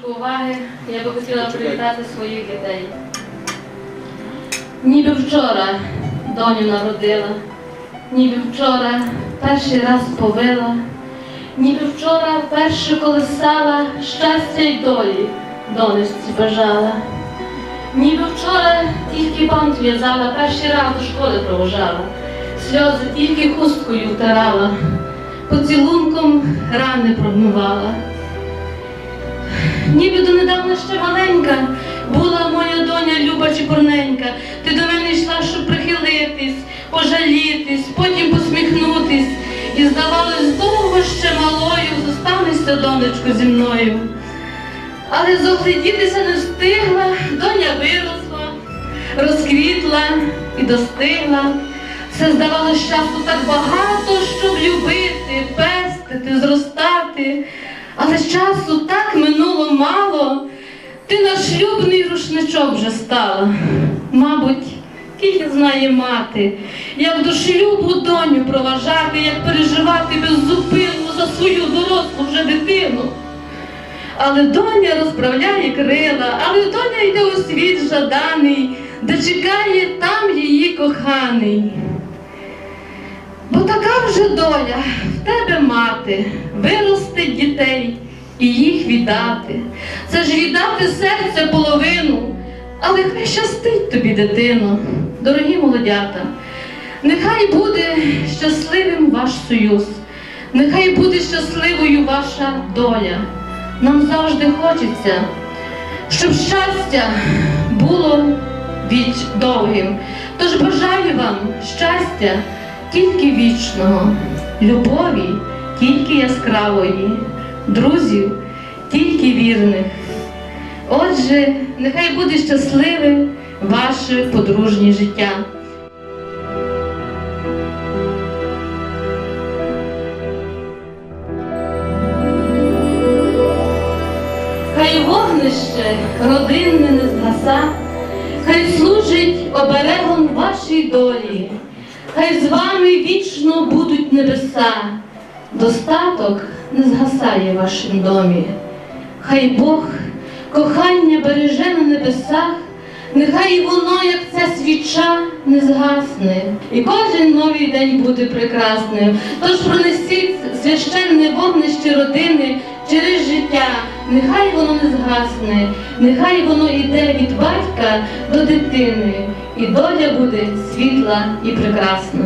трошки уваги. Я би хотіла привітати своїх дітей. Ніби вчора доню народила, ніби вчора перший раз повила, ніби вчора вперше колисала щастя й долі донечці бажала. Ніби вчора тільки бант в'язала, перший раз до школи провожала, сльози тільки хусткою втирала, поцілунком рани промивала. Ніби донедавна ще маленька, була моя доня Люба Чепурненька. Ти до мене йшла, щоб прихилитись, пожалітись, потім посміхнутись. І здавалось, довго ще малою зостанешся, донечко, зі мною. Але зоглядітися не встигла, доня виросла, розквітла і достигла. Все здавалось часу так багато, щоб любити, пестити, зростати. Але з часу так минуло мало, ти на шлюбний рушничок вже стала. Мабуть, тільки знає мати, як до шлюбу доню проважати, як переживати беззупинно за свою дорослу вже дитину. Але доня розправляє крила, але доня йде у світ жаданий, де чекає там її коханий. Бо така вже доля в тебе мати, дітей і їх віддати. Це ж віддати серця половину, але хай щастить тобі, дитино, дорогі молодята. Нехай буде щасливим ваш союз, нехай буде щасливою ваша доля. Нам завжди хочеться, щоб щастя було віч довгим. Тож бажаю вам щастя тільки вічного, любові тільки яскравої, друзів тільки вірних. Отже, нехай буде щасливе ваше подружнє життя. Хай вогнище родинне не згаса, хай служить оберегом вашій долі, хай з вами вічно будуть небеса, достаток не згасає в вашім домі. Хай Бог кохання береже на небесах, нехай воно, як ця свіча, не згасне, і кожен новий день буде прекрасним. Тож пронесіть священне вогнище родини через життя, нехай воно не згасне, нехай воно йде від батька до дитини, і доля буде світла і прекрасна.